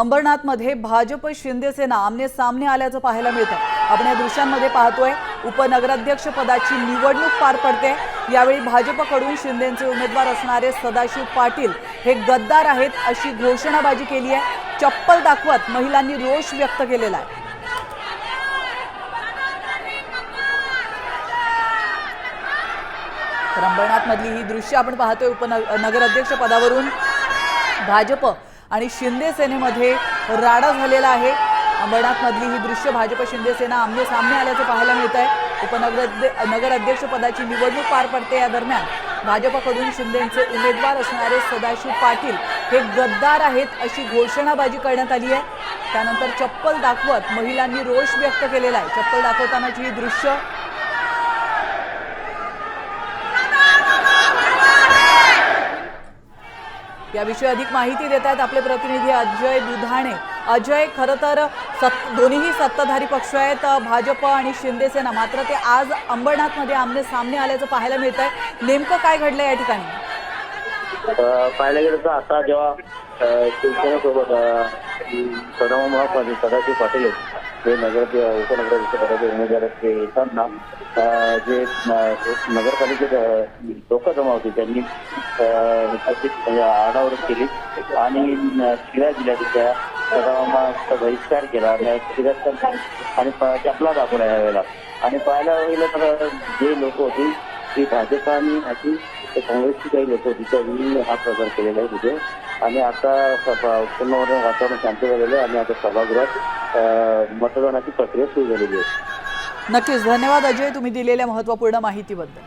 अंबरनाथमध्ये भाजप शिंदेसेना आमने सामने आल्याचं पाहायला मिळतं. आपण या दृश्यांमध्ये पाहतोय उपनगराध्यक्ष पदाची निवडणूक पार पडते. यावेळी भाजपकडून शिंदेचे उमेदवार असणारे सदाशिव पाटील हे गद्दार आहेत अशी घोषणाबाजी केली आहे. चप्पल दाखवत महिलांनी रोष व्यक्त केलेला आहे. तर अंबरनाथमधली ही दृश्य आपण पाहतोय उपनगराध्यक्ष पदावरून भाजप आणि शिंदे सेनेमध्ये राडा झालेला आहे. अंबरनाथमधली ही दृश्य भाजप शिंदेसेना आमने सामने आल्याचं पाहायला मिळत आहे उपनगर नगराध्यक्षपदाची निवडणूक पार पडते या दरम्यान. भाजपकडून शिंदेचे उमेदवार असणारे सदाशिव पाटील हे गद्दार आहेत अशी घोषणाबाजी करण्यात आली आहे. त्यानंतर चप्पल दाखवत महिलांनी रोष व्यक्त केलेला आहे. चप्पल दाखवतानाची ही दृश्य याविषयी अधिक माहिती देत आहेत आपले प्रतिनिधी अजय दुधाणे. अजय खरं तर सत् दोन्हीही सत्ताधारी पक्ष आहेत भाजप आणि शिंदेसेना मात्र ते आज अंबरनाथमध्ये आमने सामने आल्याचं पाहायला मिळत आहे नेमकं काय घडलं या ठिकाणी? पाहायला गेलं तर आता जेव्हा शिवसेनेसोबत महापाटील सदाशिव पाटील आहेत, जे नगर उपनगराध्यक्ष पदाचे उमेदवार आहेत ते येताना जे नगरपालिकेत डोकं लोक जमा होती त्यांनी अ, म्हणजे केली आणि शिरा शिव्या दिल्या बहिष्कार केला आणि शिव्या आणि चपला दाखवल्या यावेळेला आणि पाहायला गेलं तर जे लोक होती की भाजप आणि अशी काँग्रेसची काही लोक होती त्यांनी हा प्रकार केलेला आहे तिथे. आणि आता सभा- पूर्ण वातावरण शांत झालेलं आहे आणि आता सभागृहात मतदानाची प्रक्रिया सुरू झालेली आहे. नक्कीच. धन्यवाद अजय तुम्ही दिलेल्या महत्त्वपूर्ण माहितीबद्दल.